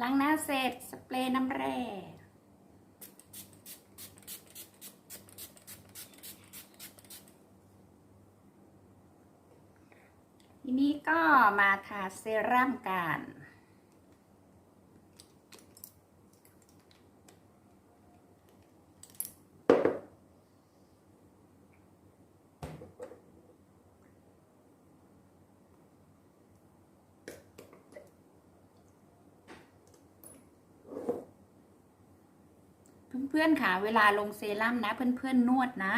ล้างหน้าเสร็จสเปรย์น้ำแร่ทีนี้ก็มาทาเซรั่มกัน เพื่อนๆค่ะ เวลาลงเซรั่มนะ เพื่อนๆนวดนะ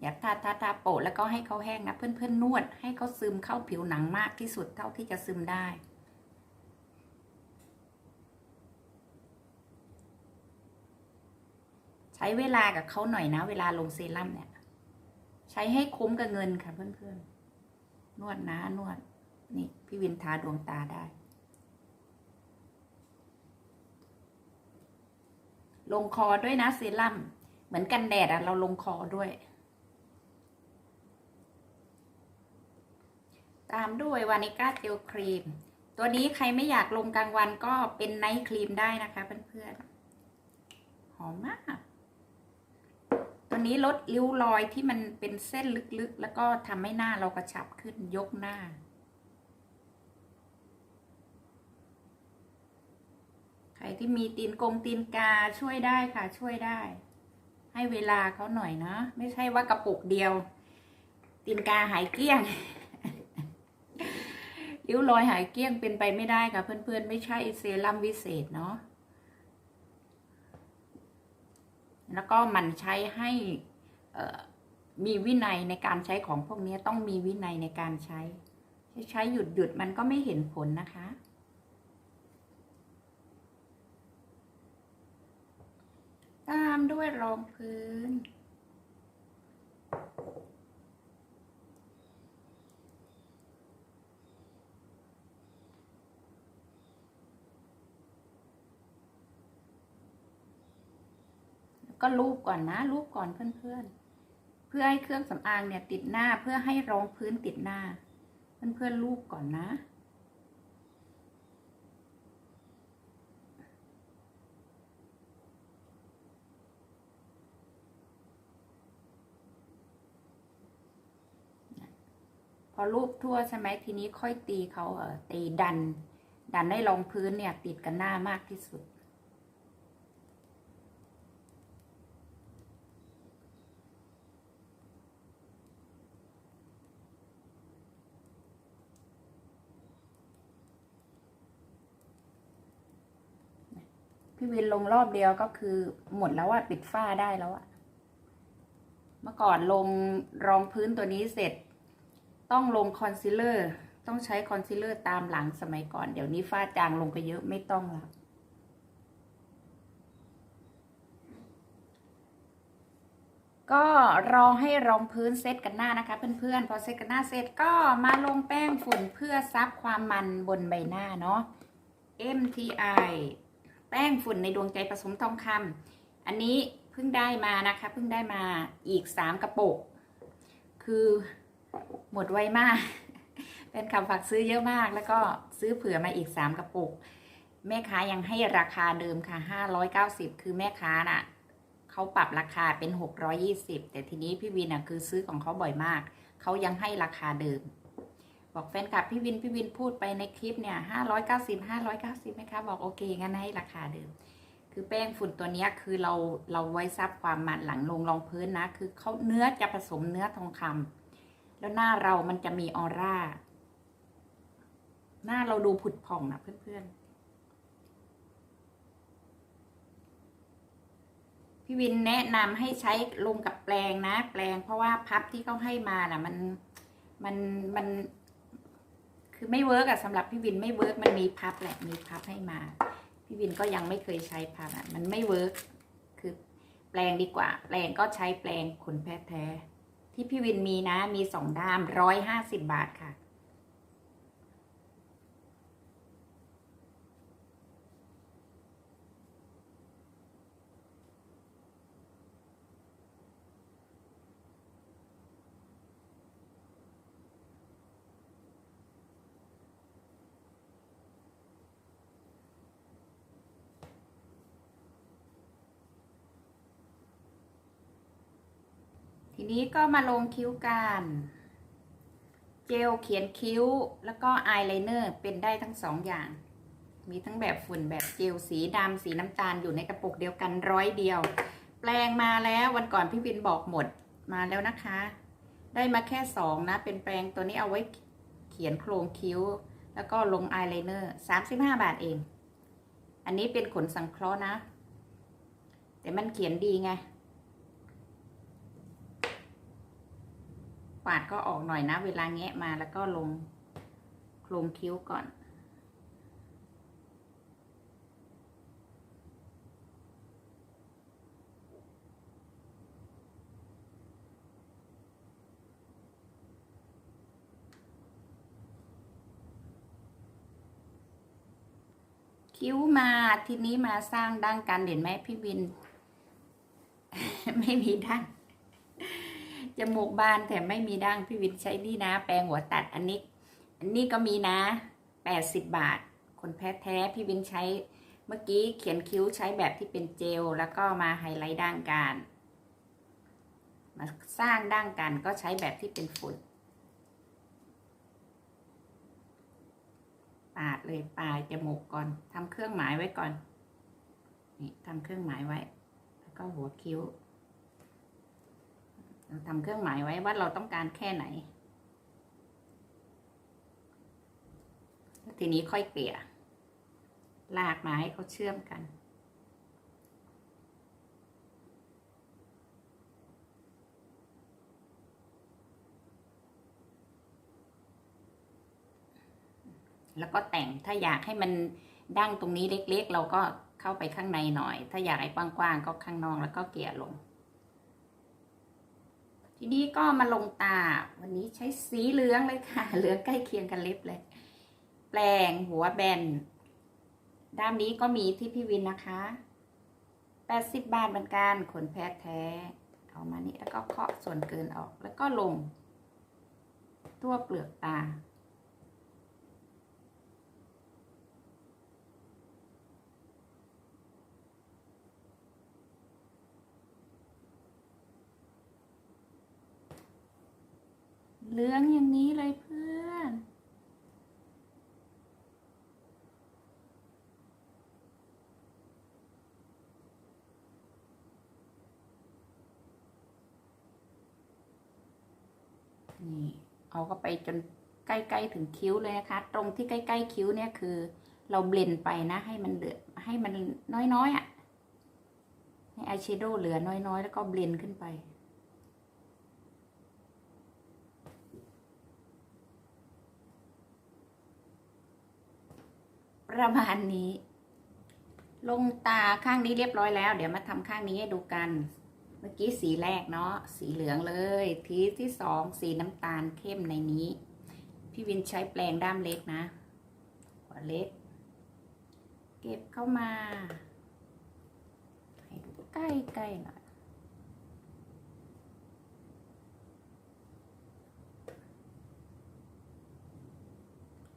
อย่าทาทาทาโปะแล้วก็ให้เขาแห้งนะเพื่อนๆนวด ให้เขาซึมเข้าผิวหนังมากที่สุดเท่าที่จะซึมได้ใช้เวลากับเขาหน่อยนะ เวลาลงเซรั่มเนี่ย ใช้ให้คุ้มกับเงินค่ะเพื่อนๆนวดนะนวด นี่ พี่วินทาดวงตาได้ ลงคอด้วยนะเซรั่มเหมือนกันแดดอะเราลงคอด้วย ตามด้วยวานิก้าเจลครีม ตัวนี้ใครไม่อยากลงกลางวันก็เป็นไนท์ครีมได้นะคะเพื่อนๆหอมมาก ตัวนี้ลดริ้วรอยที่มันเป็นเส้นลึกๆ แล้วก็ทำให้หน้าเรากระชับขึ้นยกหน้า ใครที่มีตีนกงตีนกาช่วยได้ค่ะ ช่วยได้ ให้เวลาเขาหน่อยเนาะไม่ใช่ว่ากระปุกเดียว ตีนกาหายเกลี้ยงริ้วรอยหายเกลี้ยงเป็นไปไม่ได้ค่ะ เพื่อนๆ ไม่ใช่เซรั่มวิเศษเนาะแล้วก็มันใช้ให้มีวินัยในการใช้ของพวกนี้ต้องมีวินัยในการใช้ ใช้หยุดหยุดมันก็ไม่เห็นผลนะคะ ตามด้วยรองพื้น ก็ลูบก่อนนะลูบก่อนเพื่อนๆเพื่อให้เครื่องสำอางเนี่ยติดหน้าเพื่อให้รองพื้นติดหน้า เพื่อนๆลูบก่อนนะ พอรูปทั่วใช่ไหมทีนี้ค่อยตีเขาเออตีดัน ดันให้รองพื้นเนี่ย ติดกันหน้ามากที่สุด พี่วินลงรอบเดียวก็คือหมดแล้วอะปิดฝ้าได้แล้วอะเมื่อก่อนลงรองพื้นตัวนี้เสร็จ ต้องลงคอนซีลเลอร์ ต้องใช้คอนซีลเลอร์ตามหลังสมัยก่อน เดี๋ยวนี้ฝ้าจางลงไปเยอะไม่ต้องแล้วก็รอให้รองพื้นเซตกันหน้านะคะเพื่อนๆพอเซตกันหน้าเสร็จก็มาลงแป้งฝุ่นเพื่อซับความมันบนใบหน้าเนาะ MTI แป้งฝุ่นในดวงใจผสมทองคำอันนี้เพิ่งได้มานะคะเพิ่งได้มาอีกสามกระปุก คือ หมดไวมาก เป็นคำฝากซื้อเยอะมาก แล้วก็ซื้อเผื่อมาอีกสามกระปุก แม่ค้ายังให้ราคาเดิมค่ะห้าร้อยเก้าสิบคือแม่ค้าน่ะเขาปรับราคาเป็นหกร้อยี่สิบแต่ทีนี้พี่วินอะคือซื้อของเขาบ่อยมาก เขายังให้ราคาเดิม บอกแฟนคลับพี่วินพี่วินพูดไปในคลิปเนี่ยห้าร้อยเก้าสิบห้าร้อยเก้าสิบไหมคะบอกโอเคงั้นให้ราคาเดิมคือแป้งฝุ่นตัวนี้คือเราเราไว้ซับความมันหลังลงรองพื้นนะ คือเขาเนื้อจะผสมเนื้อทองคำ แล้วหน้าเรามันจะมีออร่า หน้าเราดูผุดผ่องนะเพื่อนๆ พี่วินแนะนำให้ใช้ลงกับแปลงนะ แปลงเพราะว่าพับที่เขาให้มาน่ะ มันมันมันคือไม่เวิร์กอะสำหรับพี่วินไม่เวิร์กมันมีพับแหละมีพับให้มา พี่วินก็ยังไม่เคยใช้พับอะมันไม่เวิร์กคือแปลงดีกว่า แปลงก็ใช้แปลงขนแพทย์แท้ ที่พี่วินมีนะมีสองด้ามร้อยห้าสิบบาทค่ะ นี้ก็มาลงคิ้วกัน เจลเขียนคิ้วแล้วก็อายไลเนอร์เป็นได้ทั้งสองอย่าง มีทั้งแบบฝุ่นแบบเจลสีดำสีน้ำตาลอยู่ในกระปุกเดียวกันร้อยเดียว แปลงมาแล้ววันก่อนพี่วินบอกหมดมาแล้วนะคะ ได้มาแค่สองนะ เป็นแปรงตัวนี้เอาไว้เขียนโครงคิ้ว แล้วก็ลงอายไลเนอร์สามสิบห้าบาทเอง อันนี้เป็นขนสังเคราะห์นะ แต่มันเขียนดีไง ปาดก็ออกหน่อยนะ เวลาแงะมาแล้วก็ลงโครงคิ้วก่อน คิ้วมาทีนี้มาสร้างดั้งกันเห็นไหมพี่วิน ไม่มีดั้ง จมูกบานแต่ไม่มีดั้งพี่วินใช้นี่นะ แปรงหัวตัดอันนี้ อันนี้ก็มีนะแปดสิบบาท คนแพ้แท้พี่วินใช้เมื่อกี้เขียนคิ้วใช้แบบที่เป็นเจล แล้วก็มาไฮไลท์ดั้งกันมาสร้างดั้งกันก็ใช้แบบที่เป็นฝุ่นปาดเลยปลายจมูกก่อนทำเครื่องหมายไว้ก่อนนี่ทำเครื่องหมายไว้ แล้วก็หัวคิ้ว ทำเครื่องหมายไว้ว่าเราต้องการแค่ไหน ทีนี้ค่อยเกลี่ย ลากมาให้เขาเชื่อมกัน แล้วก็แต่งถ้าอยากให้มันดั้งตรงนี้เล็กๆ เราก็เข้าไปข้างในหน่อย ถ้าอยากให้กว้างๆก็ข้างนอกแล้วก็เกลี่ยลง ทีนี้ก็มาลงตา วันนี้ใช้สีเหลืองเลยค่ะ เหลืองใกล้เคียงกันเล็บเลย แปลงหัวแบน ด้านนี้ก็มีที่พี่วินนะคะ80บาทเหมือนกันขนแพทย์แท้ เอามานี่แล้วก็เคาะส่วนเกินออก แล้วก็ลง ตัวเปลือกตา เหลืองอย่างนี้เลยเพื่อน นี่เอาก็ไปจนใกล้ๆถึงคิ้วเลยนะคะ ตรงที่ใกล้ๆคิ้วเนี่ยคือ เราเบลนไปนะ ให้มันเหลือให้มันน้อยๆอะ่ะให้อายแชโดว์เหลือน้อยๆ แล้วก็เบลนขึ้นไป ประมาณนี้ ลงตาข้างนี้เรียบร้อยแล้ว เดี๋ยวมาทำข้างนี้ให้ดูกัน เมื่อกี้สีแรกเนาะสีเหลืองเลย ทีที่สองสีน้ำตาลเข้มในนี้ พี่วินใช้แปลงด้ามเล็กนะหัวเล็ก เก็บเข้ามาให้ดูใกล้ๆหน่อย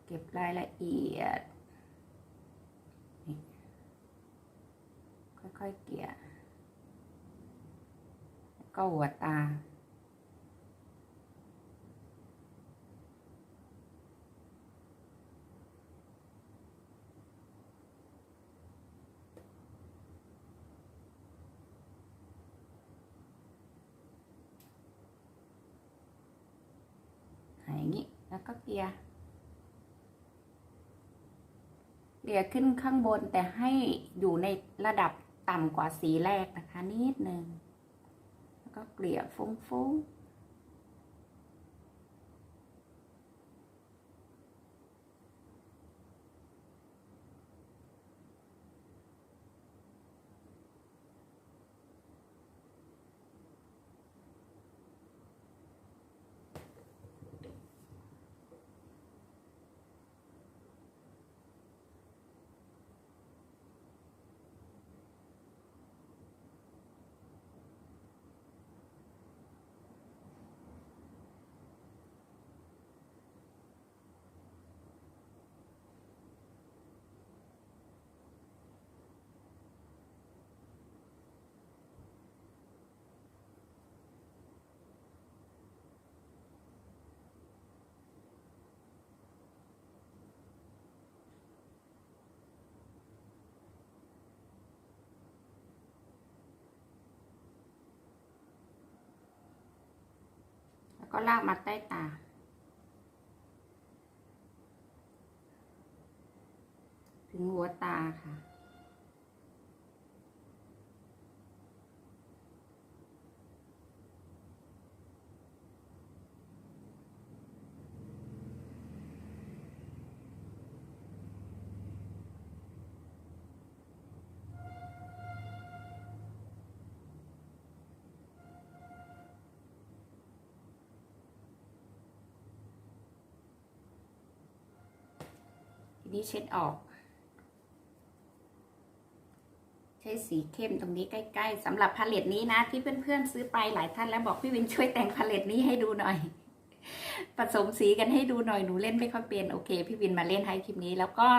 เก็บรายละเอียด ค่อยเกลี่ยแล้วก็หัวตา อย่างนี้ แล้วก็เกลี่ยเกลี่ยขึ้นข้างบนแต่ให้อยู่ในระดับ ต่ำกว่าสีแรกนะคะนิดหนึ่งแล้วก็เกลี่ยฟุ้งๆ ก็ลากมาใต้ตา ถึงหัวตาค่ะ นี้เช็ดออก ใช้สีเข้มตรงนี้ใกล้ ๆสำหรับพาเลตนี้นะ ที่เพื่อนๆซื้อไปหลายท่านแล้วบอกพี่วินช่วยแต่งพาเลตนี้ให้ดูหน่อย ผสมสีกันให้ดูหน่อยหนูเล่นไม่ค่อยเป็นโอเค พี่วินมาเล่นให้คลิปนี้แล้วก็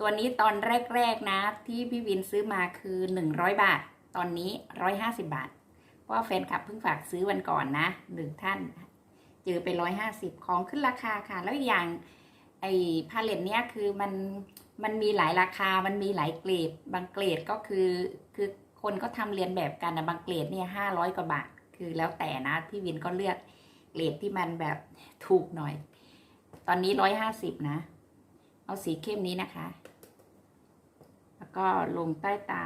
ตัวนี้ตอนแรกๆนะ ที่พี่วินซื้อมาคือหนึ่งร้อยบาท ตอนนี้ร้อยห้าสิบาท เพราะแฟนคลับเพิ่งฝากซื้อวันก่อนนะหนึ่งท่าน เจอไปร้อยห้าสิบของขึ้นราคาค่ะ แล้วอย่าง ไอ้พาเลตเนี้ยคือมันมันมีหลายราคา มันมีหลายเกรด บางเกรดก็คือคือคนก็ทำเรียนแบบกันนะบางเกรดเนี่ยห้าร้อยกว่าบาท คือแล้วแต่นะพี่วินก็เลือกเกรดที่มันแบบถูกหน่อย ตอนนี้ร้อยห้าสิบนะ เอาสีเข้มนี้นะคะ แล้วก็ลงใต้ตา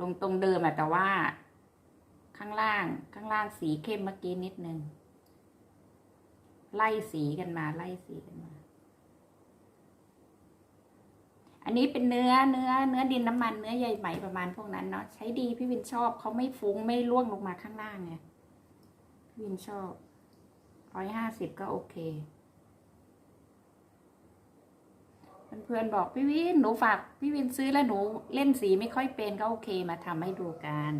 ลงตรงเดิมอะแต่ว่า ข้างล่างข้างล่างสีเข้มเมื่อกี้นิดนึง ไล่สีกันมา ไล่สีกันมา อันนี้เป็นเนื้อเนื้อ เนื้อดินน้ำมันเนื้อใยไหมประมาณพวกนั้นเนาะใช้ดีพี่วินชอบเขาไม่ฟุ้งไม่ร่วงลงมาข้างล่างไงพี่วินชอบร้อยห้าสิบก็โอเคเพื่อนๆบอกพี่วินหนูฝากพี่วินซื้อแล้วหนูเล่นสีไม่ค่อยเป็นก็โอเคมาทำให้ดูกัน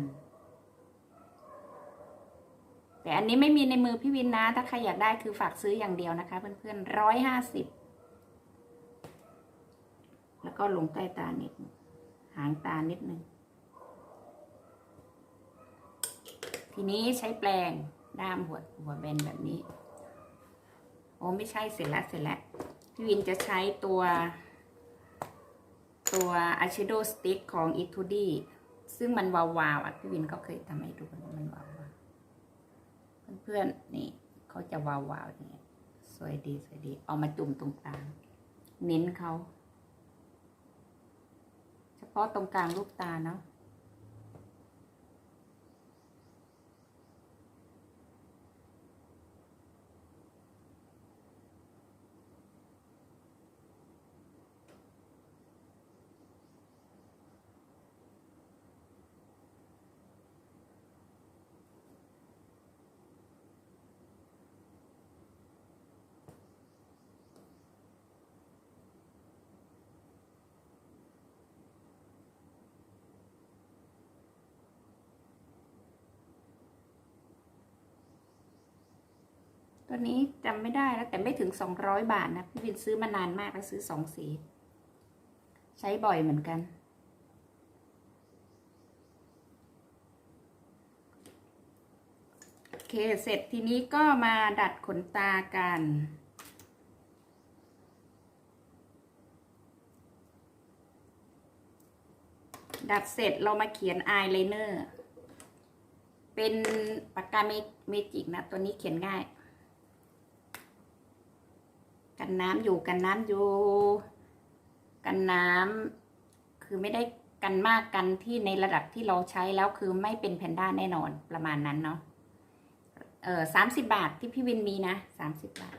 แต่อันนี้ไม่มีในมือพี่วินนะ ถ้าใครอยากได้คือฝากซื้ออย่างเดียวนะคะ เพื่อนๆร้อยห้าสิบแล้วก็ลงใต้ตานิดนึงหางตานิดนึง ทีนี้ใช้แปรงด้ามหัวหัวแบนแบบนี้ โอ้ไม่ใช่เสร็จแล้วเสร็จแล้วพี่วินจะใช้ตัว ตัวอาชิโดสติ๊กของอิทูดี้ซึ่งมันวาวๆอะพี่วินก็เคยทำให้ดูมันวาว เพื่อนๆนี่เขาจะวาวๆอย่างเงี้ยสวยดีสวยดี เอามาจุ่มตรงกลางเน้นเขาเฉพาะตรงกลางลูกตาเนาะ ตัวนี้จำไม่ได้แล้วแต่ไม่ถึงสองร้อยบาทนะพี่วินซื้อมานานมากแล้วซื้อสองสี ใช้บ่อยเหมือนกัน โอเคเสร็จทีนี้ก็มาดัดขนตากันดัดเสร็จเรามาเขียนอายไลเนอร์ เป็นปากกาเมจิกนะ ตัวนี้เขียนง่าย กันน้ำอยู่กันน้ำอยู่ กันน้ำคือไม่ได้กันมากกันที่ในระดับที่เราใช้แล้วคือไม่เป็นแพนด้าแน่นอนประมาณนั้นเนาะเออสามสิบบาทที่พี่วินมีนะสามสิบบาท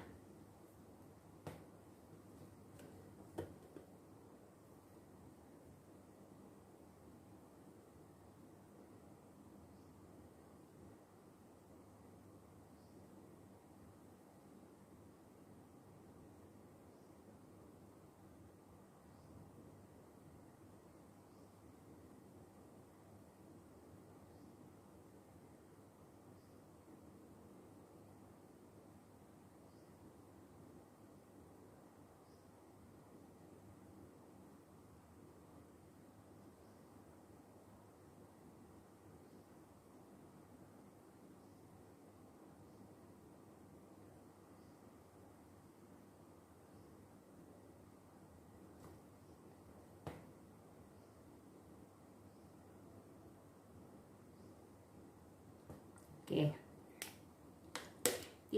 โอเค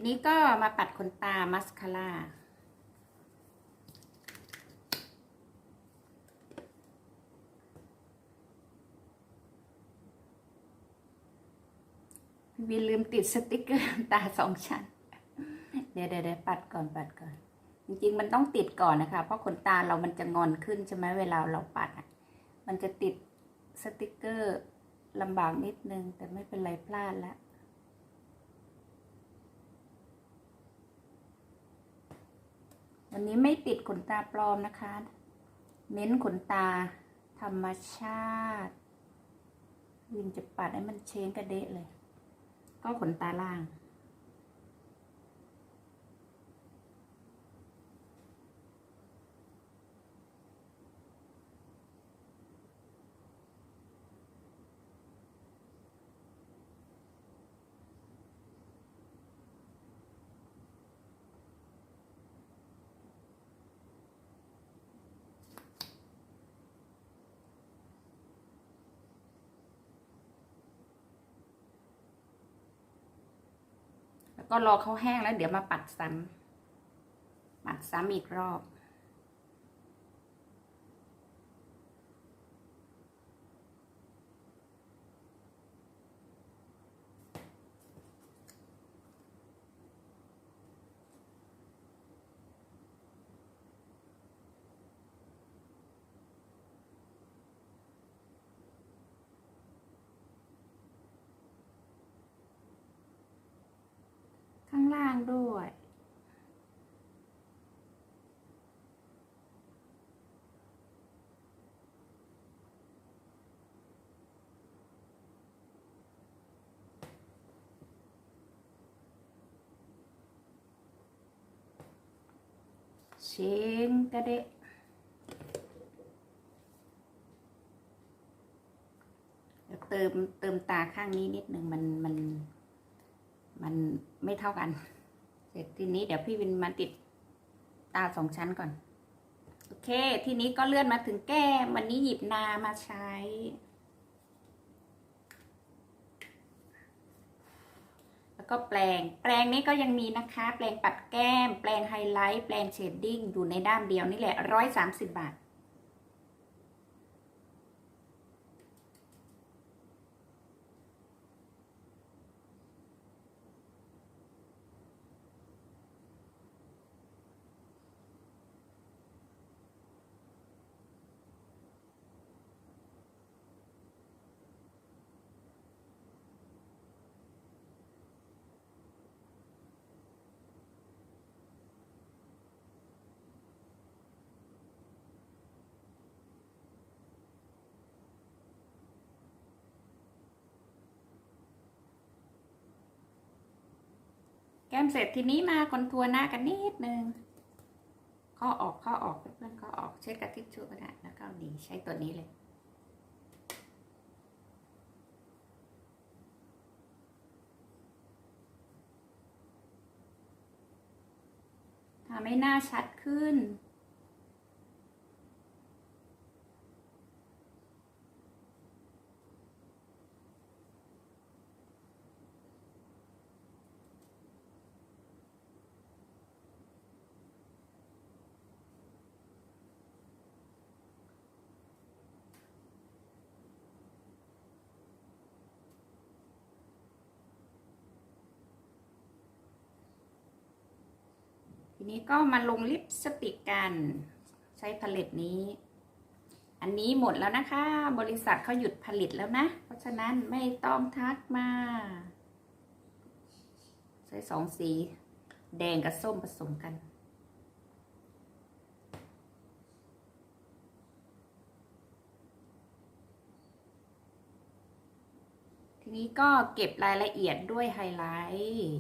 นี้ก็มาปัดขนตามัสคาร่าพี่วินลืมติดสติกเกอร์ตาสองชั้น เดี๋ยวเดี๋ยวปัดก่อนปัดก่อน จริงๆ มันต้องติดก่อนนะคะ เพราะขนตาเรามันจะงอนขึ้นใช่ไหมเวลาเราปัดอะมันจะติดสติกเกอร์ลำบากนิดนึง แต่ไม่เป็นไรพลาดแล้ว วันนี้ไม่ติดขนตาปลอมนะคะ เน้นขนตาธรรมชาติวินจะปัดให้มันเช้งกระเดะเลย ก็ขนตาล่าง แล้วก็รอเขาแห้งแล้วเดี๋ยวมาปัดซ้ำปัดซ้ำอีกรอบ ล่างด้วย เชงกระเดะเดี๋ยวเติมเติมตาข้างนี้นิดหนึ่งมันมัน มันไม่เท่ากัน เสร็จทีนี้เดี๋ยวพี่วินมาติดตาสองชั้นก่อน โอเค ทีนี้ก็เลื่อนมาถึงแก้มวันนี้หยิบนามาใช้ แล้วก็แปลง แปลงนี้ก็ยังมีนะคะ แปลงปัดแก้ม แปลงไฮไลท์ แปลงเชดดิ้ง อยู่ในด้ามเดียวนี่แหละร้อยสามสิบบาท ก้มเสร็จทีนี้มาคอนทัวร์หน้ากันนิดนึงข้อออกข้อออกเพื่อนข้อออกเช็ดกระติชชู่ก็ได้แล้วก็หนีใช้ตัวนี้เลยทำให้หน้าชัดขึ้น นี้ก็มาลงลิปสติกกัน ใช้ผลิตนี้ อันนี้หมดแล้วนะคะ บริษัทเขาหยุดผลิตแล้วนะ เพราะฉะนั้นไม่ต้องทักมา ใช้สองสี แดงกับส้มผสมกันทีนี้ก็เก็บรายละเอียดด้วยไฮไลท์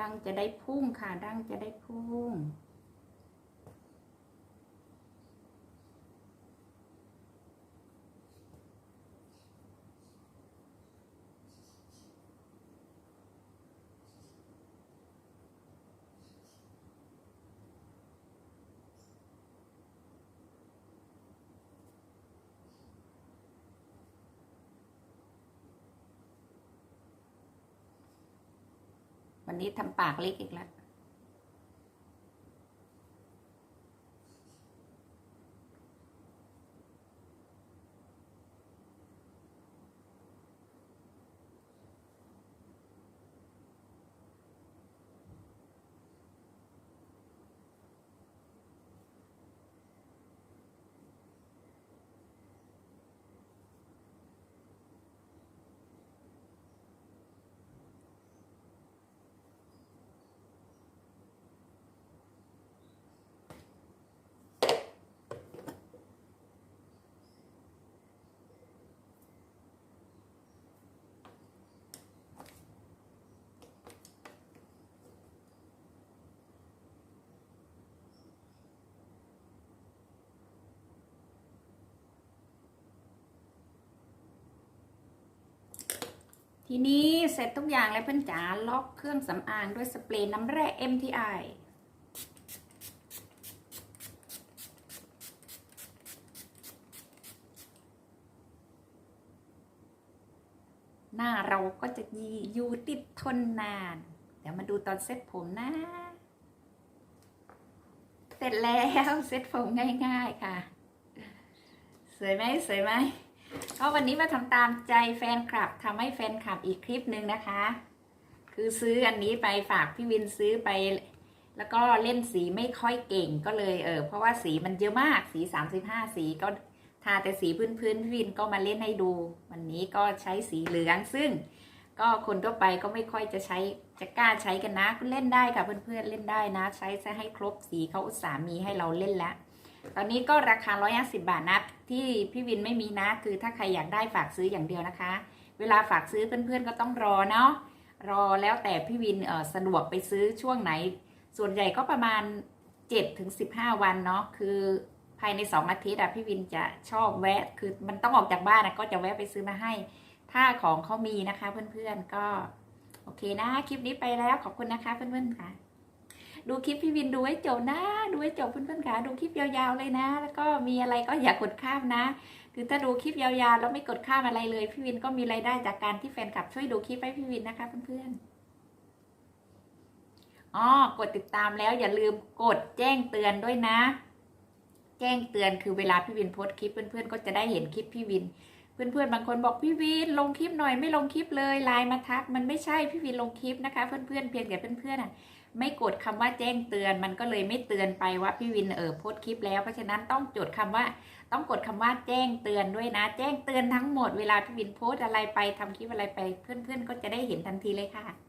ดังจะได้พุ่งค่ะดังจะได้พุ่ง ทำปากเล็กอีกแล้ว ทีนี้เสร็จทุกอย่างแล้วเพื่อนจ๋าล็อกเครื่องสำอางด้วยสเปรย์น้ำแร่ MTI หน้าเราก็จะอยู่ติดทนนาน เดี๋ยวมาดูตอนเซ็ตผมนะ เสร็จแล้วเซ็ตผมง่าย ๆ ค่ะ สวยไหมสวยไหม ก็วันนี้มาทำตามใจแฟนคลับทำให้แฟนคลับอีกคลิปหนึ่งนะคะ คือซื้ออันนี้ไปฝากพี่วินซื้อไป แล้วก็เล่นสีไม่ค่อยเก่งก็เลยเออเพราะว่าสีมันเยอะมากสี35สีก็ทาแต่สีพื้นๆพี่วินก็มาเล่นให้ดู วันนี้ก็ใช้สีเหลืองซึ่ง ก็คนทั่วไปก็ไม่ค่อยจะใช้จะกล้าใช้กันนะเล่นได้ค่ะเพื่อนๆเล่นได้นะ ใช้ซะให้ครบสีเขาอุตส่าห์มีให้เราเล่นแล้ว ตอนนี้ก็ราคา 150 บาทนะที่พี่วินไม่มีนะ คือถ้าใครอยากได้ฝากซื้ออย่างเดียวนะคะ เวลาฝากซื้อเพื่อนๆก็ต้องรอเนาะรอแล้วแต่พี่วินสะดวกไปซื้อช่วงไหน ส่วนใหญ่ก็ประมาณ 7-15ถึง15วันเนาะคือภายใน 2 อาทิตย์อะพี่วินจะชอบแวะ คือมันต้องออกจากบ้านนะก็จะแวะไปซื้อมาให้ ถ้าของเขามีนะคะเพื่อนๆก็ โอเคนะ คลิปนี้ไปแล้วขอบคุณนะคะเพื่อนๆค่ะ ดูคลิปพี่วินดูให้จบนะ ดูให้จบเพื่อนๆค่ะดูคลิปยาวๆเลยนะ แล้วก็มีอะไรก็อย่ากกดข้ามนะคือถ้าดูคลิปยาวๆแล้วไม่กดข้ามอะไรเลย พี่วินก็มีรายได้จากการที่แฟนคลับช่วยดูคลิปให้พี่วินนะคะเพื่อนๆอ๋อกดติดตามแล้วอย่าลืมกดแจ้งเตือนด้วยนะ แจ้งเตือนคือเวลาพี่วินโพสต์คลิปเพื่อนๆก็จะได้เห็นคลิปพี่วิน เพื่อนๆบางคนบอกพี่วินลงคลิปหน่อยไม่ลงคลิปเลยไลน์มาทัก มันไม่ใช่พี่วินลงคลิปนะคะ เพื่อนๆเพียงแต่เพื่อนๆอะ ไม่กดคำว่าแจ้งเตือน มันก็เลยไม่เตือนไปว่าพี่วินเออโพสคลิปแล้วเพราะฉะนั้นต้องจดคำว่า ต้องกดคำว่าแจ้งเตือนด้วยนะ แจ้งเตือนทั้งหมดเวลาพี่วินโพสอะไรไปทำคลิปอะไรไป เพื่อนๆก็จะได้เห็นทันทีเลยค่ะ